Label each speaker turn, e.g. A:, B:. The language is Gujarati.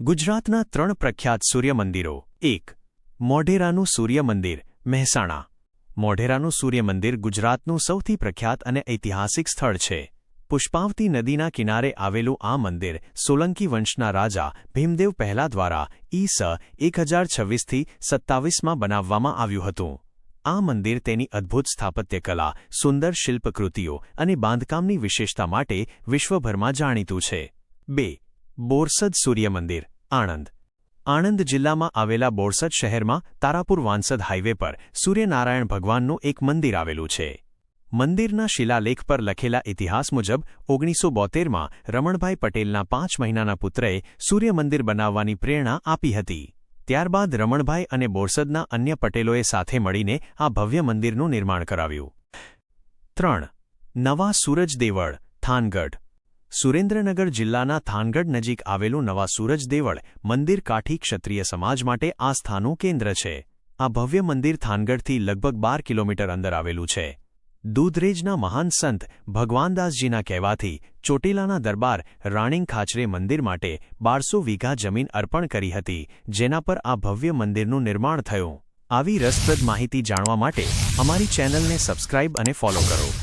A: ગુજરાતના ત્રણ પ્રખ્યાત સૂર્ય મંદિરો એક, મોઢેરાનું સૂર્ય મંદિર મહેસાણા. મોઢેરાનું સૂર્ય મંદિર ગુજરાતનું સૌથી પ્રખ્યાત અને ઐતિહાસિક સ્થળ છે. પુષ્પાવતી નદીના કિનારે આવેલું આ મંદિર સોલંકી વંશના રાજા ભીમદેવ પહેલા દ્વારા ઈ સ એક હજાર છવ્વીસથી સત્તાવીસમાં બનાવવામાં આવ્યું હતું. આ મંદિર તેની અદ્ભુત સ્થાપત્યકલા, સુંદર શિલ્પકૃતિઓ અને બાંધકામની વિશેષતા માટે વિશ્વભરમાં જાણીતું છે. બે બોરસદ સૂર્ય મંદિર આણંદ. આણંદ જિલ્લામાં આવેલા બોરસદ શહેરમાં તારાપુર વાંસદ હાઇવે પર સૂર્યનારાયણ ભગવાનનું એક મંદિર આવેલું છે. મંદિરના શિલાલેખ પર લખેલા ઇતિહાસ મુજબ, ઓગણીસો બોતેરમાં રમણભાઈ પટેલના પાંચ મહિનાના પુત્રએ સૂર્યમંદિર બનાવવાની પ્રેરણા આપી હતી. ત્યારબાદ રમણભાઈ અને બોરસદના અન્ય પટેલોએ સાથે મળીને આ ભવ્ય મંદિરનું નિર્માણ કરાવ્યું. ત્રણ. નવા સૂરજ દેવળ, થાનગઢ. સુરેન્દ્રનગર જિલ્લાના થાનગઢ નજીક આવેલું નવા સૂરજ દેવળ મંદિર કાઠી ક્ષત્રિય સમાજ માટે આસ્થાનું કેન્દ્ર છે. આ ભવ્ય મંદિર થાનગઢથી લગભગ બાર કિલોમીટર અંદર આવેલું છે. દૂધરેજના મહાન સંત ભગવાનદાસજીના કહેવાથી ચોટીલાના દરબાર રાણીંગ ખાચરે મંદિર માટે બારસો વીઘા જમીન અર્પણ કરી હતી, જેના પર આ ભવ્ય મંદિરનું નિર્માણ થયું. આવી રસપ્રદ માહિતી જાણવા માટે અમારી ચેનલને સબસ્ક્રાઇબ અને ફોલો કરો.